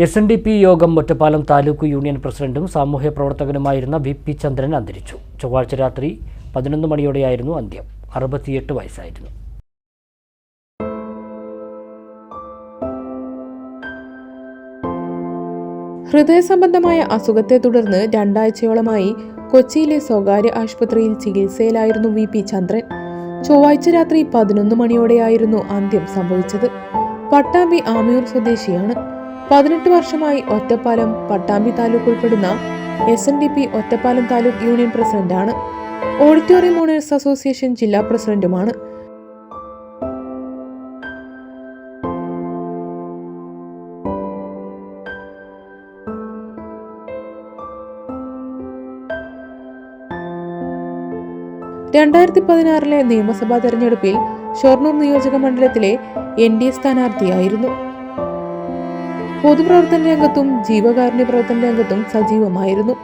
S N D P യോഗം Ottapalam taluk union പ്രസിഡന്റും സാമൂഹ്യ പ്രവർത്തകനുമായിരുന്ന വി പി ചന്ദ്രൻ അന്തരിച്ചു. ചൊവ്വാഴ്ച രാത്രി പതിനൊന്ന് മണിയോടെയായിരുന്നു അന്ത്യം. അറുപത്തിയെട്ട് വയസ്സായിരുന്നു. ഹൃദയ സംബന്ധമായ അസുഖത്തെ തുടർന്ന് രണ്ടാഴ്ചയോളമായി കൊച്ചിയിലെ സ്വകാര്യ ആശുപത്രിയിൽ ചികിത്സയിലായിരുന്നു വി പി ചന്ദ്രൻ. ചൊവ്വാഴ്ച രാത്രി പതിനൊന്ന് മണിയോടെയായിരുന്നു അന്ത്യം സംഭവിച്ചത്. പട്ടാമ്പി ആമയൂർ സ്വദേശിയാണ്. പതിനെട്ട് വർഷമായി ഒറ്റപ്പാലം പട്ടാമ്പി താലൂക്ക് ഉൾപ്പെടുന്ന S N D P Ottapalam taluk union പ്രസിഡന്റാണ്. ഓഡിറ്റോറിയം ഓണേഴ്സ് അസോസിയേഷൻ ജില്ലാ പ്രസിഡന്റുമാണ്. രണ്ടായിരത്തി പതിനാറിലെ നിയമസഭാ തെരഞ്ഞെടുപ്പിൽ ഷൊർണൂർ നിയോജക മണ്ഡലത്തിലെ എൻ ഡി എ സ്ഥാനാർത്ഥിയായിരുന്നു. പൊതുപ്രവർത്തന രംഗത്തും ജീവകാരുണ്യ പ്രവർത്തന രംഗത്തും സജീവമായിരുന്നു.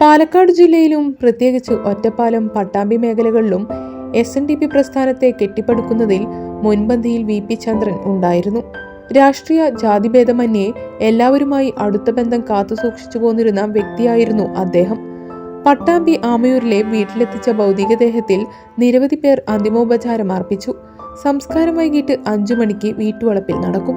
പാലക്കാട് ജില്ലയിലും പ്രത്യേകിച്ച് ഒറ്റപ്പാലം പട്ടാമ്പി മേഖലകളിലും എസ് എൻ ഡി പി പ്രസ്ഥാനത്തെ കെട്ടിപ്പടുക്കുന്നതിൽ മുൻപന്തിയിൽ വി പി ചന്ദ്രൻ ഉണ്ടായിരുന്നു. രാഷ്ട്രീയ ജാതിഭേദമന്യേ എല്ലാവരുമായി അടുത്ത ബന്ധം കാത്തുസൂക്ഷിച്ചു പോന്നിരുന്ന വ്യക്തിയായിരുന്നു അദ്ദേഹം. പട്ടാമ്പി ആമയൂരിലെ വീട്ടിലെത്തിച്ച ഭൗതികദേഹത്തിൽ നിരവധി പേർ അന്തിമോപചാരം അർപ്പിച്ചു. സംസ്കാരം വൈകിട്ട് അഞ്ചു മണിക്ക് വീട്ടുവളപ്പിൽ നടക്കും.